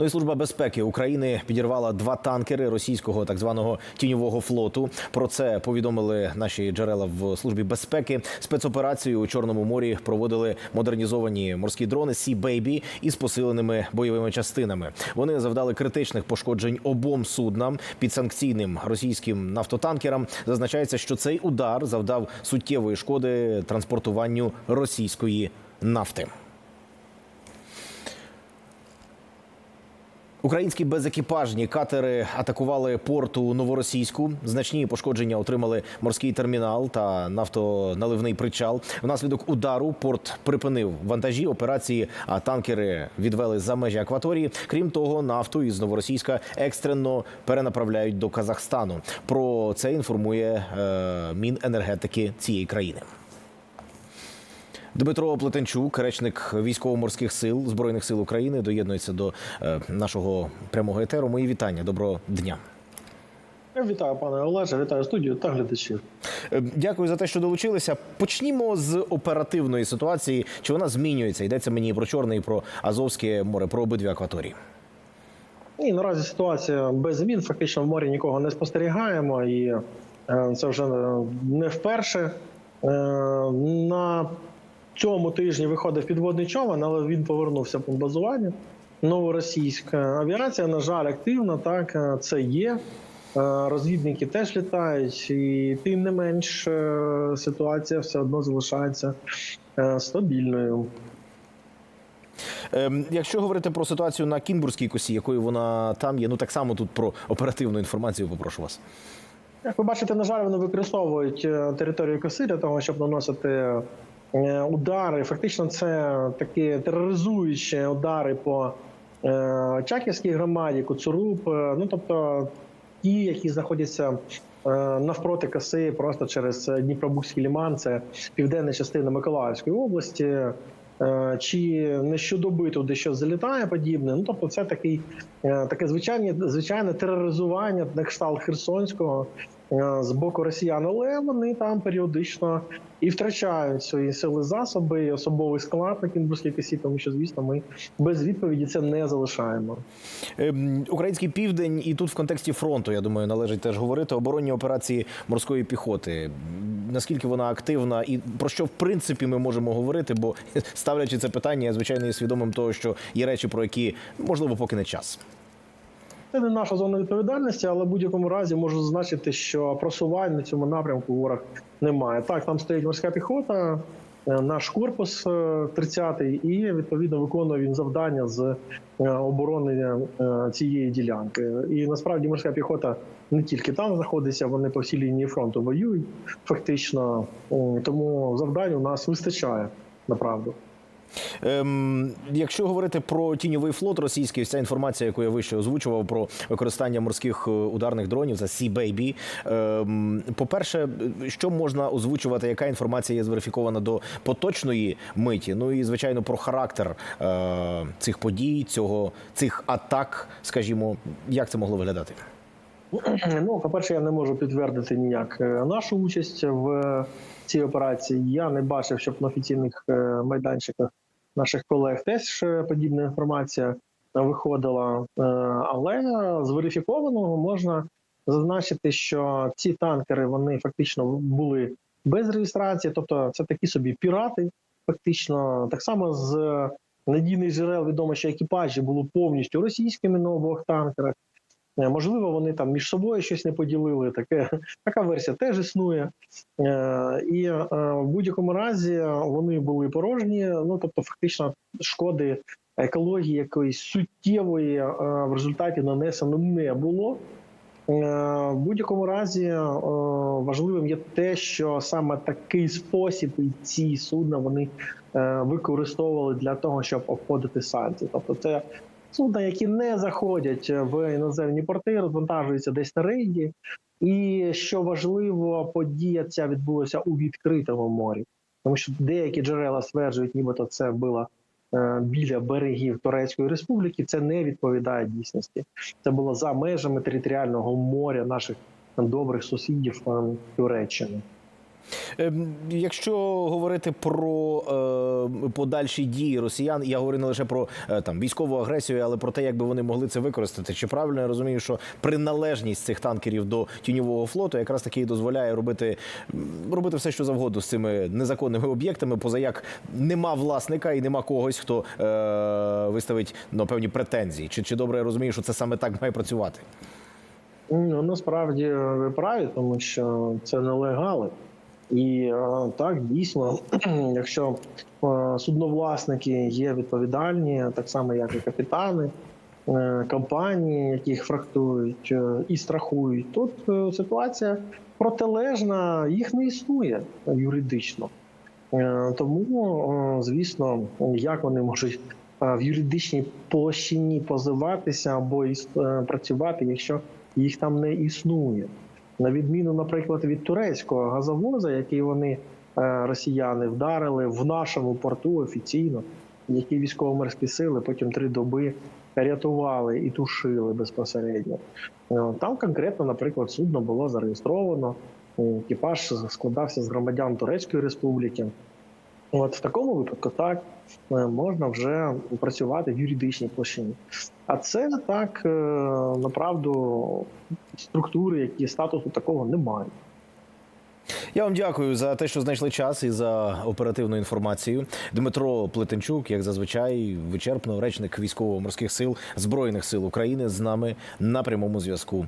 Ну і служба безпеки України підірвала два танкери російського так званого тіньового флоту. Про це повідомили наші джерела в службі безпеки. Спецоперацію у Чорному морі проводили модернізовані морські дрони Сі Бейбі із посиленими бойовими частинами. Вони завдали критичних пошкоджень обом суднам під санкційним російським нафтотанкерам. Зазначається, що цей удар завдав суттєвої шкоди транспортуванню російської нафти. Українські безекіпажні катери атакували порт у Новоросійську. Значні пошкодження отримали морський термінал та нафтоналивний причал. Внаслідок удару порт припинив вантажі операції, а танкери відвели за межі акваторії. Крім того, нафту із Новоросійська екстрено перенаправляють до Казахстану. Про це інформує е, Міненергетики цієї країни. Дмитро Плетенчук, речник військово-морських сил збройних сил України, доєднується до е, нашого прямого етеру. Мої вітання. Доброго дня. Вітаю, пане Олеже, вітаю студію та глядачів. Е, Дякую за те, що долучилися. Почнімо з оперативної ситуації. Чи вона змінюється? Йдеться мені і про Чорне, і про Азовське море, про обидві акваторії. І наразі ситуація без змін. Фактично в морі нікого не спостерігаємо, і е, це вже не вперше. На цьому тижні виходив підводний човен, але він повернувся по базуванню. Новоросійська авіація, на жаль, активна. Так е, це є. Е, Розвідники теж літають, і тим не менш е, ситуація все одно залишається стабільною. Ем, Якщо говорити про ситуацію на Кінбурзькій косі, якою вона там є, ну так само тут про оперативну інформацію попрошу вас. Як ви бачите, на жаль, вони використовують територію коси для того, щоб наносити удари. Фактично, це такі тероризуючі удари по е, Чаківській громаді, Куцуруб. е, Ну тобто ті, які знаходяться е, навпроти коси, просто через Дніпробузький ліман, це південна частина Миколаївської області. Е, Чи не щодоби туди щось залітає подібне? Ну тобто, це такий е, таке звичайне звичайне тероризування на кшталт Херсонського е, з боку росіян, але вони там періодично і втрачають свої сили засоби, і особовий склад на Кінбурзькій косі, тому що звісно ми без відповіді це не залишаємо. Ем, Український південь і тут в контексті фронту, я думаю, належить теж говорити оборонні операції морської піхоти. Наскільки вона активна, і про що в принципі ми можемо говорити? Бо ставлячи це питання, я звичайно є свідомим того, що є речі, про які можливо поки не час. Це не наша зона відповідальності, але в будь-якому разі можу зазначити, що просувань на цьому напрямку ворог немає. Так, там стоїть морська піхота, е, наш корпус е, 30-й, і відповідно виконує він завдання з е, оборони е, цієї ділянки. І насправді морська піхота не тільки там знаходиться, вони по всій лінії фронту воюють фактично. Тому завдань у нас вистачає направду. Ем, якщо говорити про тіньовий флот російський, ця інформація, яку я вище озвучував про використання морських е, ударних дронів, це Sea Baby. Ем, по-перше, що можна озвучувати, яка інформація є зверифікована до поточної миті? Ну і звичайно про характер е, цих подій, цього цих атак, скажімо, як це могло виглядати? Ну, по-перше, я не можу підтвердити ніяк е, нашу участь в цій операції. Я не бачив, щоб на офіційних е, майданчиках наших колег теж е, подібна інформація виходила. Е, Але з верифікованого можна зазначити, що ці танкери вони фактично були без реєстрації, тобто це такі собі пірати. Фактично, так само з надійних джерел відомо, що екіпажі були повністю російськими на обох танкерах. Е, Можливо, вони там між собою щось не поділили. Таке така версія теж існує, Е, і е, в будь-якому разі вони були порожні. Ну тобто, фактично, шкоди екології якоїсь суттєвої в результаті нанесено не було. В будь-якому разі важливим є те, що саме такий спосіб і ці судна вони використовували для того, щоб обходити санкції. Тобто, це судна, які не заходять в іноземні порти, розвантажуються десь на рейді. І що важливо, подія ця відбулася у відкритому морі, тому що деякі джерела стверджують, нібито це було е, біля берегів Турецької республіки. Це не відповідає дійсності. Це було за межами територіального моря наших добрих сусідів е, Туреччини. Ем, Якщо говорити про е, подальші дії росіян, я говорю не лише про е, там військову агресію, але про те, як би вони могли це використати. Чи правильно я розумію, що приналежність цих танкерів до тіньового флоту якраз таки і дозволяє робити, робити все, що завгодно з цими незаконними об'єктами, поза як нема власника і нема когось, хто е, виставить ну, певні претензії. Чи, чи добре я розумію, що це саме так має працювати? Ну, насправді ви праві, тому що це нелегали. І е, так дійсно, якщо е, судновласники є відповідальні, так само як і капітани, е, компанії, фрахтують е, і страхують, тут ситуація протилежна, їх не існує юридично. Тому, звісно, як вони можуть в юридичній площині позиватися або працювати, якщо їх там не існує. На відміну, наприклад, від турецького газовоза, який вони е, росіяни вдарили в нашому порту офіційно, які військово-морські сили потім три доби рятували і тушили безпосередньо. Е, Там конкретно, наприклад, судно було зареєстровано. е, Екіпаж складався з громадян Турецької республіки. От в такому випадку так е, можна вже працювати в юридичній площині. А це так е, направду структури, які статусу такого не мають. Я вам дякую за те, що знайшли час і за оперативну інформацію. Дмитро Плетенчук, як зазвичай, вичерпно речник військово-морських сил збройних сил України з нами на прямому зв'язку.